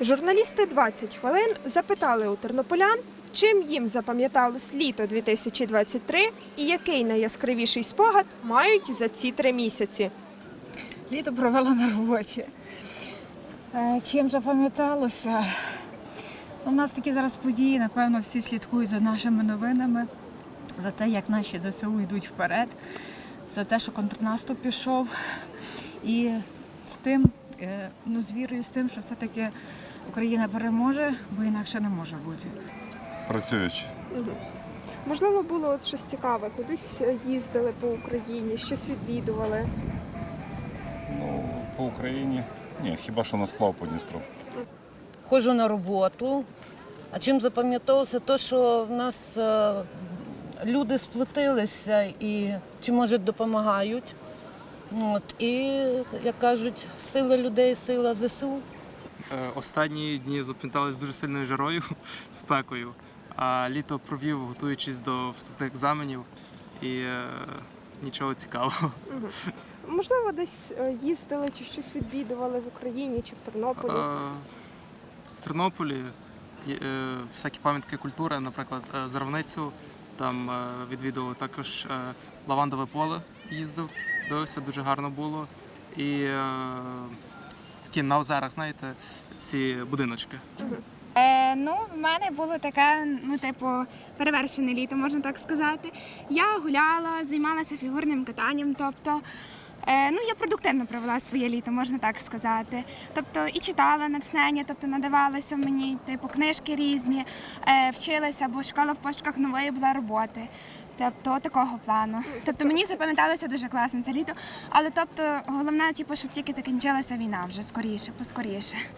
Журналісти 20 хвилин запитали у тернополян, чим їм запам'яталось літо 2023 і який найяскравіший спогад мають за ці три місяці. Літо провела на роботі. Е, Чим запам'яталося? Ну, У нас такі зараз події, напевно, всі слідкують за нашими новинами, за те, як наші ЗСУ йдуть вперед, за те, що контрнаступ пішов. І з тим, ну, з вірою, з тим, що все-таки Україна переможе, бо інакше не може бути. Працюючи. Можливо, було от щось цікаве, кудись їздили по Україні, щось відвідували. Ну, по Україні. Ні, хіба що на сплав по Дністру. Ходжу на роботу. А чим запам'яталося, то, що в нас е, люди сплотилися і чи може допомагають. От, і, як кажуть, сила людей, сила ЗСУ. Е, Останні дні запам'ятались дуже сильною жарою, спекою. А літо провів, готуючись до вступних екзаменів і е, нічого цікавого. Можливо, десь е, їздили чи щось відвідували в Україні чи в Тернополі. Е, В Тернополі е, всякі пам'ятки культури, наприклад, е, Зарвницю, там е, відвідував також е, лавандове поле їздив, дивився, дуже гарно було. І е, такі на знаєте, ці будиночки. Е, ну, в мене було таке, ну, типу, перевершене літо, можна так сказати. Я гуляла, займалася фігурним катанням, тобто. Е, ну, я продуктивно провела своє літо, можна так сказати. Тобто і читала натхнення, тобто надавалися мені типу книжки різні, е, вчилася, бо школа в пошуках нової була роботи. Тобто такого плану. Тобто мені запам'яталося дуже класно це літо. Але тобто головне, типу, щоб тільки закінчилася війна вже скоріше, поскоріше.